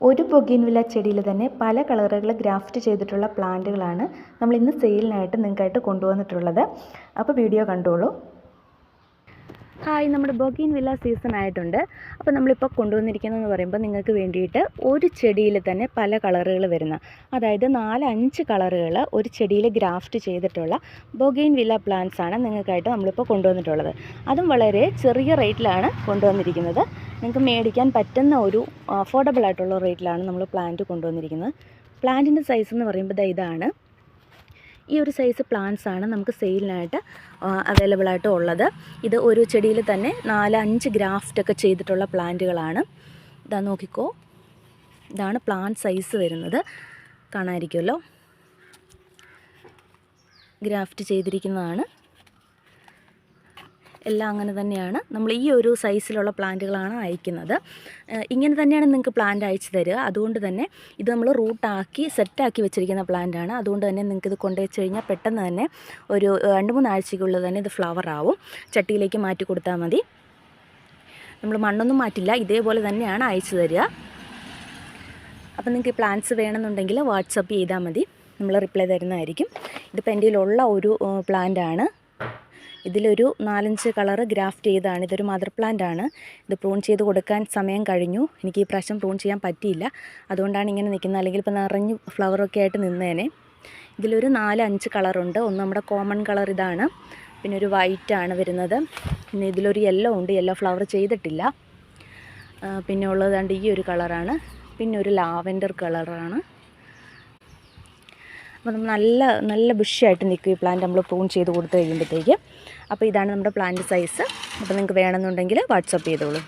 ഒരു ബൊഗീൻവില്ല ചെടിയിൽ തന്നെ പല കളറുകൾ ഗ്രാഫ്റ്റ് ചെയ്തിട്ടുള്ള പ്ലാന്റുകളാണ് നമ്മൾ ഇന്ന് സെയിലിനായിട്ട് നിങ്ങൾക്കായിട്ട് കൊണ്ടുവന്നിട്ടുള്ളത്. അപ്പോൾ വീഡിയോ കണ്ടോളൂ. ഹായ് നമ്മുടെ ബൊഗീൻ വില്ല സീസൺ ആയിട്ടുണ്ട്. അപ്പോൾ നമ്മളിപ്പോൾ കൊണ്ടുവന്നിരിക്കുന്നതെന്ന് പറയുമ്പോൾ നിങ്ങൾക്ക് വേണ്ടിയിട്ട് ഒരു ചെടിയിൽ തന്നെ പല കളറുകൾ വരുന്ന അതായത് നാല് അഞ്ച് കളറുകൾ ഒരു ചെടിയിൽ ഗ്രാഫ്റ്റ് ചെയ്തിട്ടുള്ള ബൊഗീൻ വില്ല പ്ലാന്റ്സ് ആണ് നിങ്ങൾക്കായിട്ട് നമ്മളിപ്പോൾ കൊണ്ടുവന്നിട്ടുള്ളത്. അതും വളരെ ചെറിയ റേറ്റിലാണ് കൊണ്ടുവന്നിരിക്കുന്നത്. നിങ്ങൾക്ക് മേടിക്കാൻ പറ്റുന്ന ഒരു അഫോർഡബിൾ ആയിട്ടുള്ള റേറ്റിലാണ് നമ്മൾ പ്ലാന്റ് കൊണ്ടുവന്നിരിക്കുന്നത്. പ്ലാന്റിന്റെ സൈസ് എന്ന് പറയുമ്പോൾ ഇതാണ്. ഈ ഒരു സൈസ് പ്ലാന്റ്സ് ആണ് നമുക്ക് സെയിലിനായിട്ട് അവൈലബിൾ ആയിട്ട് ഉള്ളത്. ഇത് ഒരു ചെടിയിൽ തന്നെ നാല് അഞ്ച് ഗ്രാഫ്റ്റ് ഒക്കെ ചെയ്തിട്ടുള്ള പ്ലാന്റുകളാണ് ഇതാ നോക്കിക്കോ. ഇതാണ് പ്ലാന്റ് സൈസ് വരുന്നത്. കാണാതിരിക്കുമല്ലോ. ഗ്രാഫ്റ്റ് ചെയ്തിരിക്കുന്നതാണ്. എല്ലാം അങ്ങനെ തന്നെയാണ്. നമ്മൾ ഈ ഒരു സൈസിലുള്ള പ്ലാന്റുകളാണ് അയക്കുന്നത്. ഇങ്ങനെ തന്നെയാണ് നിങ്ങൾക്ക് പ്ലാന്റ് അയച്ചു തരിക. അതുകൊണ്ട് തന്നെ ഇത് നമ്മൾ റൂട്ടാക്കി സെറ്റാക്കി വെച്ചിരിക്കുന്ന പ്ലാന്റാണ് അതുകൊണ്ട് തന്നെ നിങ്ങൾക്ക് ഇത് കൊണ്ടുവച്ച് കഴിഞ്ഞാൽ പെട്ടെന്ന് തന്നെ ഒരു രണ്ട് മൂന്ന് ആഴ്ചയ്ക്കുള്ളിൽ തന്നെ ഇത് ഫ്ലവർ ആവും. ചട്ടിയിലേക്ക് മാറ്റി കൊടുത്താൽ മതി. നമ്മൾ മണ്ണൊന്നും മാറ്റില്ല. ഇതേപോലെ തന്നെയാണ് അയച്ചു തരിക. അപ്പം നിങ്ങൾക്ക് പ്ലാന്റ്സ് വേണമെന്നുണ്ടെങ്കിൽ വാട്സപ്പ് ചെയ്താൽ മതി. നമ്മൾ റിപ്ലൈ തരുന്നതായിരിക്കും. ഇതിപ്പോൾ എന്റെ കയ്യിലുള്ള ഒരു പ്ലാന്റാണ് ഇതിലൊരു നാലഞ്ച് കളറ് ഗ്രാഫ്റ്റ് ചെയ്താണ് ഇതൊരു മദർ പ്ലാന്റ് ആണ്. ഇത് പ്രൂൺ ചെയ്ത് കൊടുക്കാൻ സമയം കഴിഞ്ഞു. എനിക്ക് ഈ പ്രാവശ്യം പ്രൂൺ ചെയ്യാൻ പറ്റിയില്ല. അതുകൊണ്ടാണ് ഇങ്ങനെ നിൽക്കുന്നത്. അല്ലെങ്കിൽ ഇപ്പോൾ നിറഞ്ഞ് ഫ്ലവറൊക്കെ ആയിട്ട് നിന്നേനെ. ഇതിലൊരു നാല് അഞ്ച് കളറുണ്ട് ഒന്ന് നമ്മുടെ കോമൺ കളർ ഇതാണ്. പിന്നെ ഒരു വൈറ്റ് ആണ് വരുന്നത്. പിന്നെ ഇതിലൊരു യെല്ലോ ഉണ്ട്. യെല്ലോ ഫ്ലവർ ചെയ്തിട്ടില്ല. പിന്നെ ഉള്ളത് കണ്ട് ഈ ഒരു കളറാണ്. പിന്നെ ഒരു ലാവൻഡർ കളറാണ്. അപ്പോൾ നമ്മൾ നല്ല നല്ല ബുഷിയായിട്ട് നിൽക്കും ഈ പ്ലാന്റ് നമ്മൾ പ്രൂൺ ചെയ്ത് കൊടുത്തു കഴിയുമ്പോഴത്തേക്ക് അപ്പോൾ ഇതാണ് നമ്മുടെ പ്ലാന്റ് സൈസ് അപ്പോൾ നിങ്ങൾക്ക് വേണമെന്നുണ്ടെങ്കിൽ വാട്സപ്പ് ചെയ്തോളൂ.